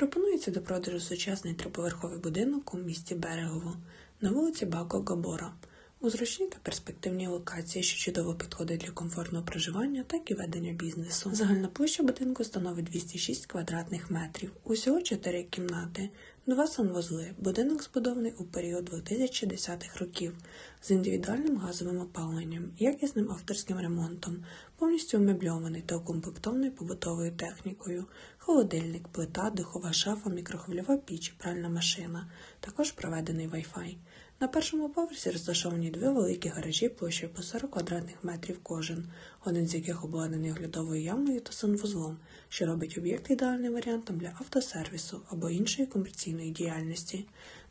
Пропонується до продажу сучасний триповерховий будинок у місті Берегово на вулиці Бако Габора. У зручній та перспективній локації, що чудово підходить для комфортного проживання, так і ведення бізнесу. Загальна площа будинку становить 206 квадратних метрів. Усього 4 кімнати, два санвузли. Будинок збудований у період 2010-х років з індивідуальним газовим опаленням, якісним авторським ремонтом, повністю умебльований та укомплектований побутовою технікою, холодильник, плита, духова шафа, мікрохвильова піч, пральна машина, також проведений Wi-Fi. На першому поверсі розташовані дві великі гаражі площею по 40 квадратних метрів кожен, один з яких обладнаний оглядовою ямою та санвузлом, що робить об'єкт ідеальним варіантом для автосервісу або іншої комерційної діяльності.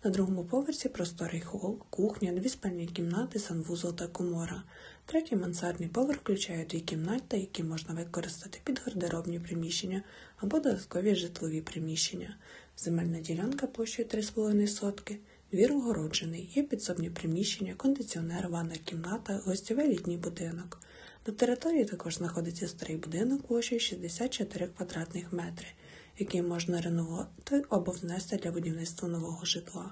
На другому поверсі просторий хол, кухня, дві спальні кімнати, санвузол та комора. Третій мансардний поверх включає дві кімнати, які можна використати під гардеробні приміщення або додаткові житлові приміщення. Земельна ділянка площею 3,5 сотки. Двір огороджений, є підсобні приміщення, кондиціонер, ванна кімната, гостєвий літній будинок. На території також знаходиться старий будинок площею 64 квадратних метри, який можна реновувати або внести для будівництва нового житла.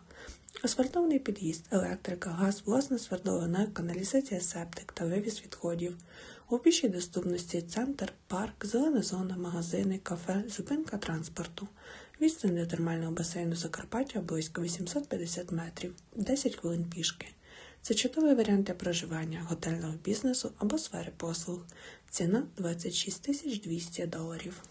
Асфальтований під'їзд, електрика, газ, власна свердловина, каналізація септик та вивіз відходів. У пішій доступності центр, парк, зелена зона, магазини, кафе, зупинка транспорту. Відстань до термального басейну Закарпаття близько 850 метрів, 10 хвилин пішки. Це чудовий варіант для проживання, готельного бізнесу або сфери послуг. Ціна 26 200 доларів.